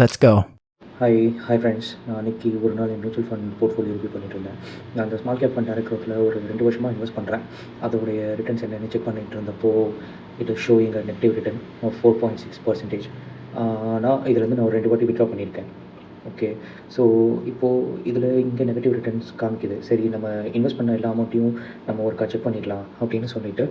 Let's go hi hi friends நான் அன்றைக்கி ஒரு நாள் என் மியூச்சுவல் ஃபண்ட் போர்ட்ஃபோலியோ ரிவ்யூ பண்ணிட்டு இருந்தேன். நான் அந்த ஸ்மால் கேப் ஃபண்ட் டேரக்டரில் ஒரு ரெண்டு வருஷமாக இன்வெஸ்ட் பண்ணுறேன் அதோடைய ரிட்டர்ன்ஸ் என்னென்னு செக் பண்ணிட்டு இருந்தப்போ it is showing a negative return four point six percentage நான் இதுலேருந்து நான் ஒரு ரெண்டு வாட்டி விட்ரா பண்ணியிருக்கேன். ஓகே ஸோ இப்போது இதில் இங்கே நெகட்டிவ் ரிட்டர்ன்ஸ் காமிக்குது. சரி நம்ம இன்வெஸ்ட் பண்ண எல்லா அமௌண்ட்டையும் நம்ம ஒருக்கா செக் பண்ணிடலாம் அப்படின்னு சொல்லிட்டு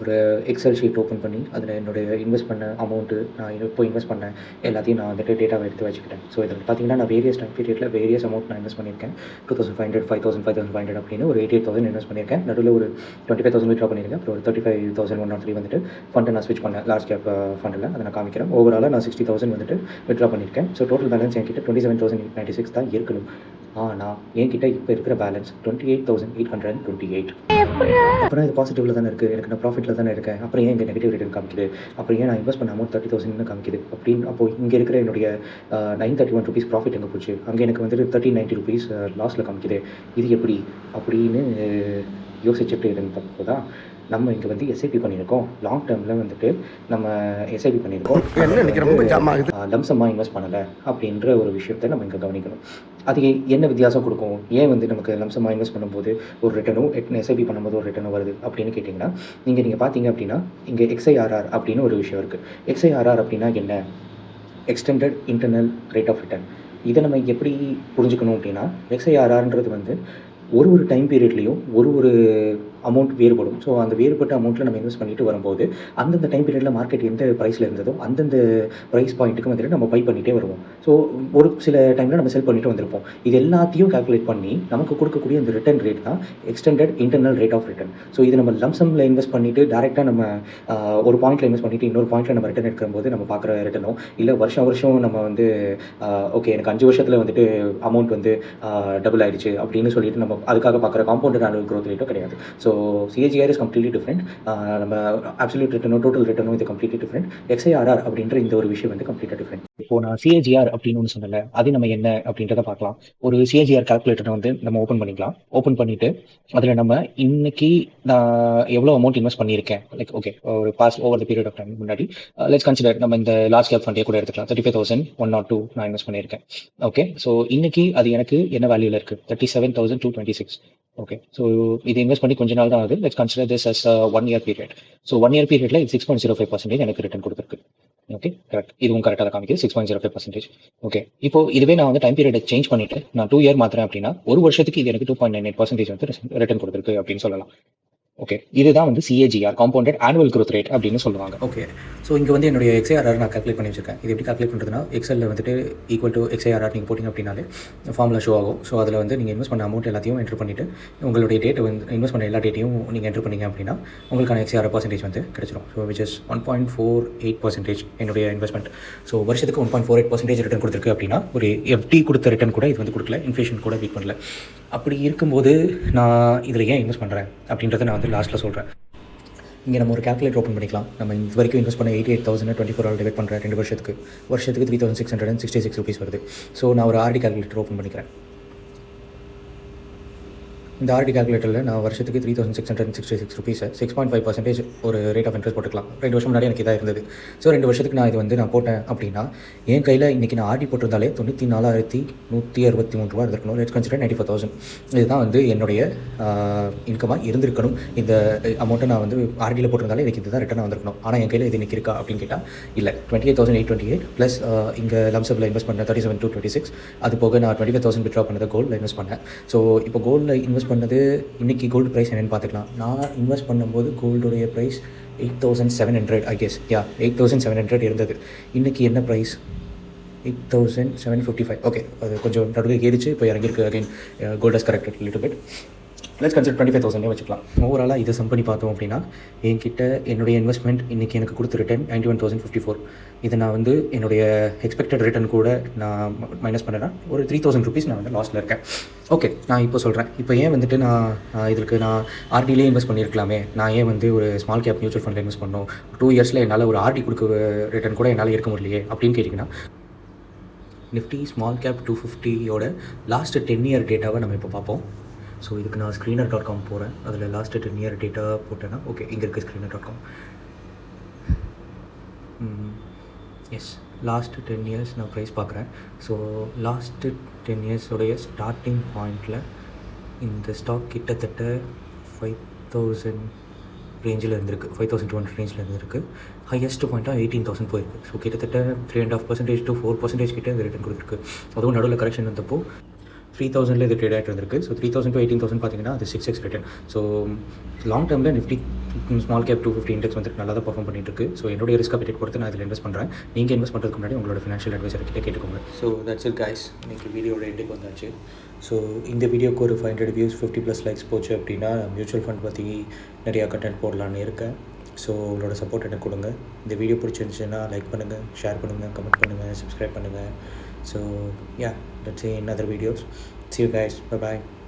ஒரு எக்ஸல் ஷீட் ஓப்பன் பண்ணி அதில் என்னுடைய இன்வெஸ்ட் பண்ண அமௌண்ட்டு நான் இப்போ இன்வெஸ்ட் பண்ணேன் எல்லாத்தையும் நான் வந்துட்டு டேட்டாவை எடுத்து வச்சுக்கிட்டேன். ஸோ இதில் பார்த்தீங்கன்னா நான் வேரியஸ் டைம் பீரியடில் வேரியஸ் அமௌண்ட் நான் இன்வெஸ்ட் பண்ணியிருக்கேன். Two thousand five hundred five thousand five thousand five hundred அப்படின்னு ஒரு எயிட்டி எயிட் தௌசண்ட் இன்வெஸ்ட் பண்ணியிருக்கேன். நடுவில் ஒரு டுவெண்ட்டி ஃபைவ் தௌசண்ட் விட்ரா பண்ணியிருக்கேன். அப்புறம் ஒரு thirty five thousand one nought three வந்துட்டு ஃபண்டை நான் ஸ்விட்ச் பண்ணேன் லாஸ்ட் கேப் ஃபண்டில் அதை நான் காமிக்கிறேன். ஓவராலாக நான் சிக்ஸ்டி தௌசண்ட் வந்துட்டு விட்ரா பண்ணியிருக்கேன். ஸோ டோட்டல் பேலன்ஸ் என்கிட்ட twenty seven thousand eight ninety six தான் இருக்கணும். ஆனால் என்கிட்ட இப்போ இருக்கிற balance twenty eight thousand eight hundred twenty eight அப்புறம் இது பாசிட்டிவ்ல தானே இருக்குது எனக்கு நான் ப்ராஃபிட்டில் தானே இருக்கேன். அப்புறம் ஏன் இங்கே நெகட்டிவ் ரிட்டர்ன் காமிக்குது? அப்புறம் ஏன் நான் இன்வெஸ்ட் பண்ண அமௌண்ட் தேர்ட்டி தௌசண்ட்னு காமிக்குது? அப்படின்னு அப்போ இங்கே இருக்கிற என்னுடைய nine thirty one rupees profit எங்கே போச்சு? அங்கே எனக்கு வந்துட்டு தேர்ட்டி நைன்ட்டி ருபீஸ் லாஸில் காமிக்குது. இது எப்படி? அப்படின்னு யோசிச்சுட்டு இருந்தப்போ தான் நம்ம இங்கே வந்து எஸ்ஐபி பண்ணியிருக்கோம். லாங் டேர்மில் வந்துட்டு நம்ம எஸ்ஐபி பண்ணியிருக்கோம். லம்சமாக இன்வெஸ்ட் பண்ணலை அப்படின்ற ஒரு விஷயத்தை நம்ம இங்கே கவனிக்கணும். அது என்ன வித்தியாசம் கொடுக்கும்? ஏன் வந்து நமக்கு லம்சமாக இன்வெஸ்ட் பண்ணும்போது ஒரு ரிட்டனும் எஸ்ஐபி பண்ணும்போது ஒரு ரிட்டனும் வருது அப்படின்னு கேட்டிங்கன்னா நீங்கள் நீங்கள் பார்த்தீங்க அப்படின்னா இங்கே எக்ஸ்ஐஆர்ஆர் அப்படின்னு ஒரு விஷயம் இருக்குது எக்ஸ்ஐஆர்ஆர் அப்படின்னா என்ன? Extended internal rate of return இதை நம்ம எப்படி புரிஞ்சுக்கணும் அப்படின்னா எக்ஸ்ஐஆர்ஆர்ன்றது வந்து ஒரு ஒரு டைம் பீரியட்லேயும் ஒரு ஒரு அமௌண்ட் வேறுபடும். ஸோ அந்த வேறுபட்ட அமௌண்ட்டில் நம்ம இன்வெஸ்ட் பண்ணிட்டு வரும்போது அந்தந்த டைம் பீரியடில் மார்க்கெட் எந்த ப்ரைஸில் இருந்ததோ அந்தந்த ப்ரைஸ் பாயிண்ட்டுக்கு வந்துட்டு நம்ம பை பண்ணிகிட்டே வருவோம். ஸோ ஒரு சில டைமில் நம்ம செல் பண்ணிட்டு வந்திருப்போம். இது எல்லாத்தையும் கால்குலேட் பண்ணி நமக்கு கொடுக்கக்கூடிய இந்த ரிட்டர்ன் ரேட் தான் extended internal rate of return so இது நம்ம லம்சமில் இன்வெஸ்ட் பண்ணிட்டு டேரெக்டாக நம்ம ஒரு பாயிண்ட்டில் இன்வெஸ்ட் பண்ணிட்டு இன்னொரு பாயிண்ட்டில் நம்ம ரிட்டர்ன் எடுக்கும்போது நம்ம பார்க்குற ரிட்டனோ இல்லை வருஷம் வருஷம் நம்ம வந்து ஓகே எனக்கு அஞ்சு வருஷத்தில் வந்துட்டு அமௌண்ட் வந்து டபுள் ஆயிடுச்சு அப்படின்னு சொல்லிட்டு நம்ம அதுக்காக பார்க்குற காம்பவுண்டர் ஆனுவல் க்ரோத் ரேட்டோ கிடையாது. So so CHR is completely different நம்ம அப்சல்யூட் ரிட்டனோ டோட்டல் ரிட்டனோ இது கம்ப்ளீட்லி டிஃப்ரெண்ட் எக்ஸ்ஐஆர்ஆர் அப்படின்ற இந்த ஒரு விஷயம் வந்து கம்ப்ளீட்டாக டிஃப்ரெண்ட் இப்போ நான் சிஹெச்ஆர் அப்படின்னு ஒன்று சொன்னல அது நம்ம என்ன அப்படின்றத பார்க்கலாம். ஒரு சிஹெச்ஆர் கால்குலேட்டரை வந்து நம்ம ஓப்பன் பண்ணிக்கலாம். ஓப்பன் பண்ணிட்டு அதில் நம்ம இன்னைக்கு நான் எவ்வளோ அமௌண்ட் இன்வெஸ்ட் பண்ணியிருக்கேன்? லைக் ஓகே ஒரு pass over the period of time முன்னாடி. Uh, லெட்ஸ் கன்சிடர் நம்ம இந்த லாஸ்ட் கேப் ஃபண்டே கூட எடுத்துக்கலாம். Thirty five thousand one nought two நான் இன்வெஸ்ட் பண்ணியிருக்கேன். ஓகே ஸோ இன்னைக்கு அது எனக்கு என்ன வேல்யூல இருக்கு? Thirty seven thousand two twenty six okay so இது இன்வெஸ்ட் பண்ணி கொஞ்ச நாள் தான் ஆகுது. Let's consider this as one year period so one year பீரியட்ல six point zero five percentage எனக்கு ரிட்டர்ன் கொடுத்துருக்கு. ஓகே கரெக்ட் இதுவும் கரெக்டாக காமிக்குது six point zero five percentage okay இப்போ இதுவே நான் வந்து டைம் பீரியட் சேஞ்ச் பண்ணிட்டு நான் டூ இயர் மாத்திரேன் அப்படின்னா ஒரு வருஷத்துக்கு இது எனக்கு two point nine eight percentage வந்து ரிட்டர்ன் கொடுத்துருக்கு அப்படின்னு சொல்லலாம். ஓகே இதுதான் வந்து CAGR compounded annual growth rate அப்படின்னு சொல்லுவாங்க. ஓகே ஸோ இங்கே வந்து என்னுடைய எக்ஸ்ஐஆர்ஆர் நான் கால்குலேட் பண்ணி வச்சிருக்கேன். இது எப்படி கால்குலேட் பண்ணுறதுனா எக்ஸலில் வந்துட்டு ஈக்குவல் டு எக்ஸ்ஐஆர்ஆர் நீங்கள் போட்டிங்க அப்படின்னாலே ஃபார்முலா ஷோ ஆகும். ஸோ அதில் வந்து நீங்கள் இன்வெஸ்ட் பண்ண அமௌண்ட் எல்லாத்தையும் என்ட்ரு பண்ணிவிட்டு உங்களுடைய டேட் வந்து இன்வெஸ்ட் பண்ண எல்லா டேட்டையும் நீங்கள் என்ட்ரு பண்ணிங்க அப்படின்னா உங்களுக்கான எக்ஸ்ஐஆர் பர்சன்டேஜ் வந்து கிடச்சிரும். So which is one point four eight percentage என்னுடைய இன்வெஸ்ட்மெண்ட் ஸோ வருஷத்துக்கு one point four eight percentage return கொடுத்துருக்கு அப்படின்னா ஒரு எஃப்டி கொடுத்த ரிட்டர்ன் கூட இது வந்து கொடுக்கல. இன்ஃப்ளேஷன் கூட பீட் பண்ணல. அப்படி இருக்கும்போது நான் இதில் ஏன் இன்வெஸ்ட் பண்ணுறேன் அப்படின்றத நான் வந்து லாஸ்ட்டில் சொல்கிறேன் இங்கே நம்ம ஒரு கேல்குலேட்டர் ஓப்பன் பண்ணிக்கலாம். நம்ம இது வரைக்கும் இன்வெஸ்ட் பண்ண eighty eight thousand twenty four hour divide பண்ணுறேன் ரெண்டு வருஷத்துக்கு. வருஷத்துக்கு three thousand six hundred and sixty six rupees வருது. ஸோ நான் ஒரு ஆர்டி கேல்குலேட்டர் ஓப்பன் பண்ணிக்கிறேன். இந்த ஆர்டி கால்குலேட்டரில் நான் வருஷத்துக்கு three thousand six hundred sixty six rupees six point five percentage ஒரு ரேட் ஆஃப் இன்ட்ரெஸ்ட் போட்டுக்கலாம். ரெண்டு வருஷம் முன்னாடி எனக்கு இதாக இருந்தது. ஸோ ரெண்டு வருஷத்துக்கு நான் இது வந்து நான் போட்டேன் அப்படின்னா என் கையில் இன்றைக்கி நான் ஆர்டி போட்டிருந்தாலே தொண்ணூற்றி நாலாயிரத்தி நூற்றி அறுபத்தி மூணு ரூபா இருந்திருக்கணும். Let's consider ninety four thousand இதுதான் வந்து என்னுடைய இன்கமாக இருந்திருக்கணும். இந்த அமௌண்ட்டை நான் வந்து ஆர்டியில் போட்டிருந்தாலே எனக்கு இதுதான் ரிட்டர்ன் வந்திருக்கணும். ஆனால் என் கையில் இது இன்றைக்கி இருக்கா அப்படின்னு கேட்டால் இல்லை. Twenty eight thousand eight twenty eight plus இங்கே லம்சப்பில் இன்வெஸ்ட் பண்ணேன் thirty seven two twenty six அது போக நான் டுவெண்ட்டி ஃபைவ் தௌசண்ட் விட்ரா பண்ணதை கோல்டில் இன்வெஸ்ட் பண்ணேன். ஸோ இப்போ கோல்டில் இன்வெஸ்ட் பண்ணது இன்னைக்கு கோல்டு ப்ரைஸ் என்னென்னு பார்த்துக்கலாம். நான் இன்வெஸ்ட் பண்ணும்போது கோல்டுடைய price eight thousand seven hundred I guess yeah eight thousand seven hundred இருந்தது. இன்றைக்கி என்ன price eight thousand seven fifty five okay அது கொஞ்சம் நடுவில் ஏறிச்சு இப்போ இறங்கியிருக்கு again gold's corrected little bit let's consider twenty five தௌசண்டே வச்சுக்கலாம். ஓவராலாக இதை சம் பண்ணி பார்த்தோம் அப்படின்னா என்கிட்ட என்னுடைய இன்வெஸ்ட்மெண்ட் இன்றைக்கி எனக்கு கொடுத்த return ninety one thousand fifty four இதை நான் வந்து என்னுடைய எக்ஸ்பெக்டட் ரிட்டர்ன் கூட நான் மைனஸ் பண்ணேன்னா ஒரு த்ரீ தௌசண்ட் ருபீஸ் நான் வந்து லாஸில் இருக்கேன். ஓகே நான் இப்போ சொல்கிறேன் இப்போ ஏன் வந்துட்டு நான் இதற்கு இதுக்கு நான் ஆர்டிலே இன்வெஸ்ட் பண்ணியிருக்கலாமே? நான் ஏன் வந்து ஒரு ஸ்மால் கேப் மியூச்சுவல் ஃபண்டில் இன்வெஸ்ட் பண்ணணும் டூ இயர்ஸில் என்னால் ஒரு ஆர்டி கொடுக்க ரிட்டர்ன் கூட என்னால் இருக்க முடியலையே? அப்படின்னு கேட்டிங்கன்னா நிஃப்டி ஸ்மால் கேப் டூ ஃபிஃப்டியோட லாஸ்ட் டென் இயர் டேட்டாவை நம்ம இப்போ பார்ப்போம். ஸோ இதுக்கு நான் ஸ்க்ரீனர் டாட் காம் போகிறேன் அதில் லாஸ்ட் டென் இயர் டேட்டாக போட்டேன்னா ஓகே இங்கே இருக்குது screener dot com yes last ten years நான் ப்ரைஸ் பார்க்குறேன் ஸோ லாஸ்ட்டு டென் இயர்ஸோடைய ஸ்டார்டிங் பாயிண்டில் இந்த ஸ்டாக் கிட்டத்தட்ட ஃபைவ் தௌசண்ட் ரேஞ்சில் இருந்திருக்கு. ஃபைவ் தௌசண்ட் டூ ஹண்ட்ரட் ரேஞ்சில் இருந்திருக்கு. ஹையஸ்ட் பாயிண்ட்டாக எயிட்டீன் தௌசண்ட் போயிருக்கு. ஸோ கிட்டத்தட்ட three and half percentage to four percentage கிட்டே இந்த ரிட்டர்ன் கொடுத்துருக்கு. அதுவும் நடுவில் கரெக்ஷன் வந்தப்போ த்ரீ தௌசண்டில் இது ட்ரேட் ஆகிட்டு இருந்திருக்கு. So three thousand to eighteen thousand பார்த்தீங்கன்னா அது six X return so long டேர்மில் Nifty small cap two fifty index வந்துட்டு நல்லா தான் பர்ஃபார்ம் பண்ணிட்டு இருக்கு. ஸோ என்னுடைய ரிஸ்க் அப்டேட் கொடுத்து நான் இதில் இன்வெஸ்ட் பண்ணுறேன் நீங்கள் இன்வெஸ்ட் பண்ணுறதுக்கு முன்னாடி உங்களோட ஃபினான்ஷியல் அட்வைசர் கிட்டே கேட்டுக்கோங்க. ஸோ தட்ஸ் இட் கைஸ் இன்னைக்கு வீடியோட எண்டுக்கு வந்தாச்சு. ஸோ இந்த வீடியோக்கு ஒரு five hundred views fifty plus likes போச்சு அப்படின்னா மியூச்சுவல் ஃபண்ட் பற்றி நிறையா கண்டென்ட் போடலான்னு இருக்கேன். ஸோ உங்களோட சப்போர்ட் எனக்கு கொடுங்க. இந்த வீடியோ பிடிச்சிருந்துச்சுன்னா லைக் பண்ணுங்கள் ஷேர் பண்ணுங்கள் கமெண்ட் பண்ணுங்கள் சப்ஸ்கிரைப் பண்ணுங்கள் so yeah let's see in other videos see you guys. Bye bye